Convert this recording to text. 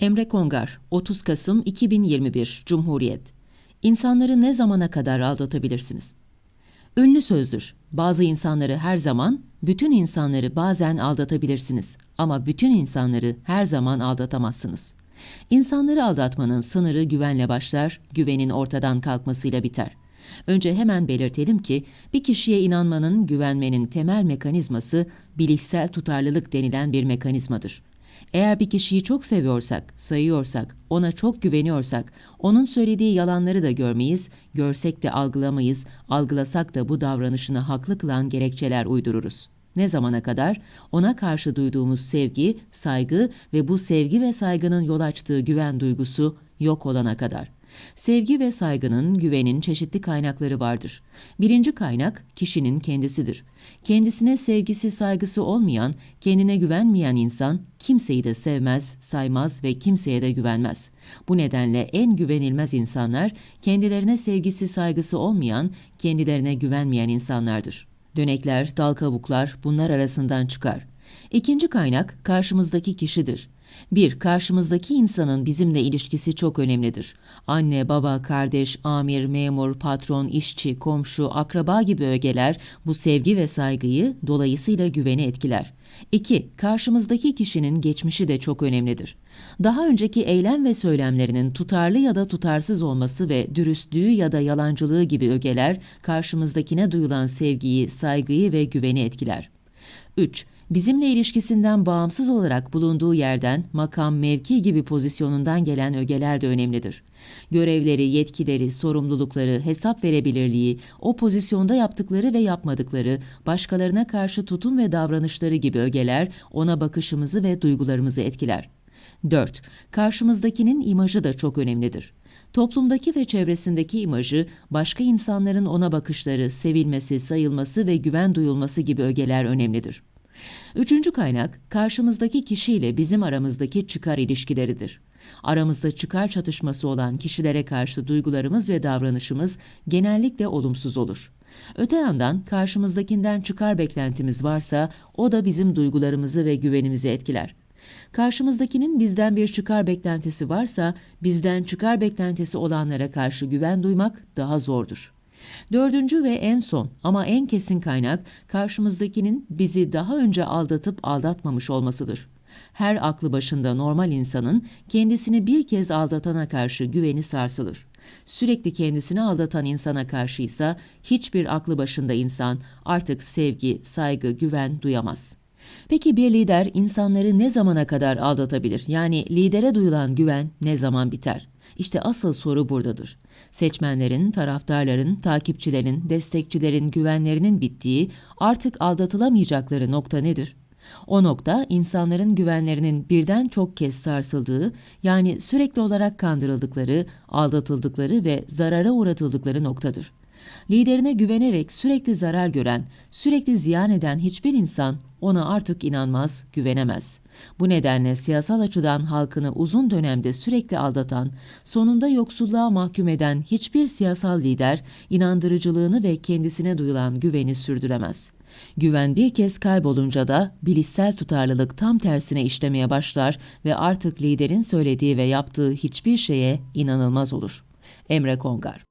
Emre Kongar, 30 Kasım 2021, Cumhuriyet. İnsanları ne zamana kadar aldatabilirsiniz? Ünlü sözdür. Bazı insanları her zaman, bütün insanları bazen aldatabilirsiniz ama bütün insanları her zaman aldatamazsınız. İnsanları aldatmanın sınırı güvenle başlar, güvenin ortadan kalkmasıyla biter. Önce hemen belirtelim ki bir kişiye inanmanın, güvenmenin temel mekanizması bilişsel tutarlılık denilen bir mekanizmadır. Eğer bir kişiyi çok seviyorsak, sayıyorsak, ona çok güveniyorsak, onun söylediği yalanları da görmeyiz, görsek de algılamayız, algılasak da bu davranışını haklı kılan gerekçeler uydururuz. Ne zamana kadar? Ona karşı duyduğumuz sevgi, saygı ve bu sevgi ve saygının yol açtığı güven duygusu yok olana kadar. Sevgi ve saygının, güvenin çeşitli kaynakları vardır. Birinci kaynak kişinin kendisidir. Kendisine sevgisi, saygısı olmayan, kendine güvenmeyen insan kimseyi de sevmez, saymaz ve kimseye de güvenmez. Bu nedenle en güvenilmez insanlar kendilerine sevgisi, saygısı olmayan, kendilerine güvenmeyen insanlardır. Dönekler, dal kabuklar bunlar arasından çıkar. İkinci kaynak karşımızdaki kişidir. Bir, karşımızdaki insanın bizimle ilişkisi çok önemlidir. Anne, baba, kardeş, amir, memur, patron, işçi, komşu, akraba gibi ögeler bu sevgi ve saygıyı dolayısıyla güveni etkiler. 2. Karşımızdaki kişinin geçmişi de çok önemlidir. Daha önceki eylem ve söylemlerinin tutarlı ya da tutarsız olması ve dürüstlüğü ya da yalancılığı gibi ögeler karşımızdakine duyulan sevgiyi, saygıyı ve güveni etkiler. 3. Bizimle ilişkisinden bağımsız olarak bulunduğu yerden, makam, mevki gibi pozisyonundan gelen ögeler de önemlidir. Görevleri, yetkileri, sorumlulukları, hesap verebilirliği, o pozisyonda yaptıkları ve yapmadıkları, başkalarına karşı tutum ve davranışları gibi ögeler ona bakışımızı ve duygularımızı etkiler. 4. Karşımızdakinin imajı da çok önemlidir. Toplumdaki ve çevresindeki imajı, başka insanların ona bakışları, sevilmesi, sayılması ve güven duyulması gibi ögeler önemlidir. Üçüncü kaynak, karşımızdaki kişiyle bizim aramızdaki çıkar ilişkileridir. Aramızda çıkar çatışması olan kişilere karşı duygularımız ve davranışımız genellikle olumsuz olur. Öte yandan karşımızdakinden çıkar beklentimiz varsa o da bizim duygularımızı ve güvenimizi etkiler. Karşımızdakinin bizden bir çıkar beklentisi varsa bizden çıkar beklentisi olanlara karşı güven duymak daha zordur. Dördüncü ve en son ama en kesin kaynak karşımızdakinin bizi daha önce aldatıp aldatmamış olmasıdır. Her aklı başında normal insanın kendisini bir kez aldatana karşı güveni sarsılır. Sürekli kendisini aldatan insana karşı ise hiçbir aklı başında insan artık sevgi, saygı, güven duyamaz. Peki bir lider insanları ne zamana kadar aldatabilir? Yani lidere duyulan güven ne zaman biter? İşte asıl soru buradadır. Seçmenlerin, taraftarların, takipçilerin, destekçilerin güvenlerinin bittiği, artık aldatılamayacakları nokta nedir? O nokta insanların güvenlerinin birden çok kez sarsıldığı, yani sürekli olarak kandırıldıkları, aldatıldıkları ve zarara uğratıldıkları noktadır. Liderine güvenerek sürekli zarar gören, sürekli ziyan eden hiçbir insan ona artık inanmaz, güvenemez. Bu nedenle siyasal açıdan halkını uzun dönemde sürekli aldatan, sonunda yoksulluğa mahkum eden hiçbir siyasal lider inandırıcılığını ve kendisine duyulan güveni sürdüremez. Güven bir kez kaybolunca da bilişsel tutarlılık tam tersine işlemeye başlar ve artık liderin söylediği ve yaptığı hiçbir şeye inanılmaz olur. Emre Kongar